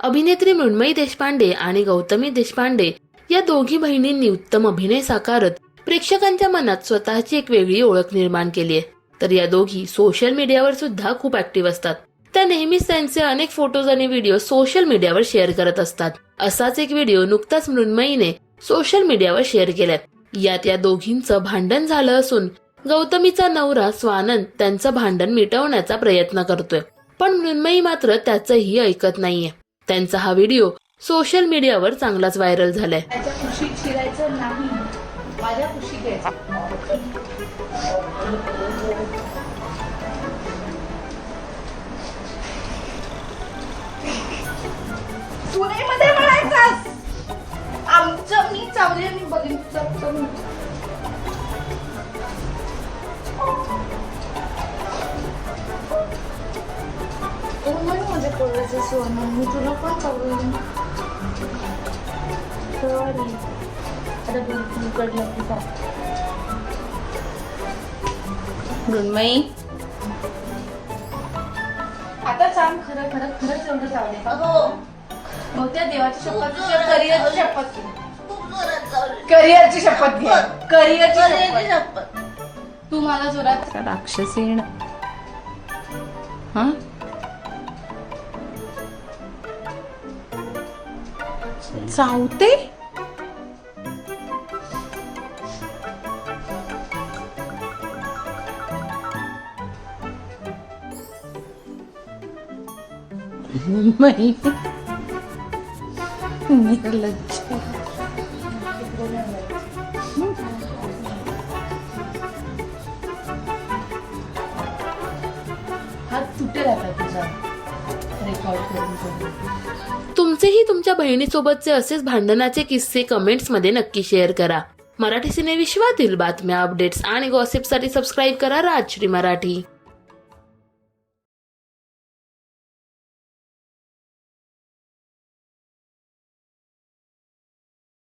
अभिनेत्री मृण्मयी देशपांडे आणि गौतमी देशपांडे या दोघी बहिणींनी उत्तम अभिनय साकारत प्रेक्षकांच्या मनात स्वतःची एक वेगळी ओळख निर्माण केली आहे. तर या दोघी सोशल मीडियावर सुद्धा खूप ऍक्टिव्ह असतात. त्या नेहमीच त्यांचे अनेक फोटोज आणि व्हिडिओ सोशल मीडियावर शेअर करत असतात. असाच एक व्हिडिओ नुकताच मृण्मयीने सोशल मीडियावर शेअर केलाय. यात या दोघींचं भांडण झालं असून गौतमीचा नवरा स्वानंद त्यांचं भांडण मिटवण्याचा प्रयत्न करतोय. पण मृण्मयी मात्र त्याचंही ऐकत नाहीये. त्यांचा हा व्हिडिओ सोशल मीडियावर चांगलाच व्हायरल झालाय. आमचं मी चावले मी बघितलं पोराचं सोनं मी तुला पण चावलं सॉरी आता भरपूर कडलं तुझा मृण्मयी आता सांग खरं खरं खरंच एवढं चावले का? हो मग त्या देवाची शपथ तुझ्या करिअरची शपथ घे. करिअरची शपथ घे. करिअरची शपथ. तू मला जोरात राक्षसीण. हा? चावते मृण्मयी निर्लज्ज हात तुटेल आता तुझा. रेकॉर्ड करून तुमचेही तुमच्या बहिणीसोबतचे असेच भांडणाचे किस्से कमेंट्समध्ये नक्की शेअर करा. मराठी सिनेविश्वातील बातम्या अपडेट्स आणि गॉसिपसाठी सबस्क्राईब करा राजश्री मराठी.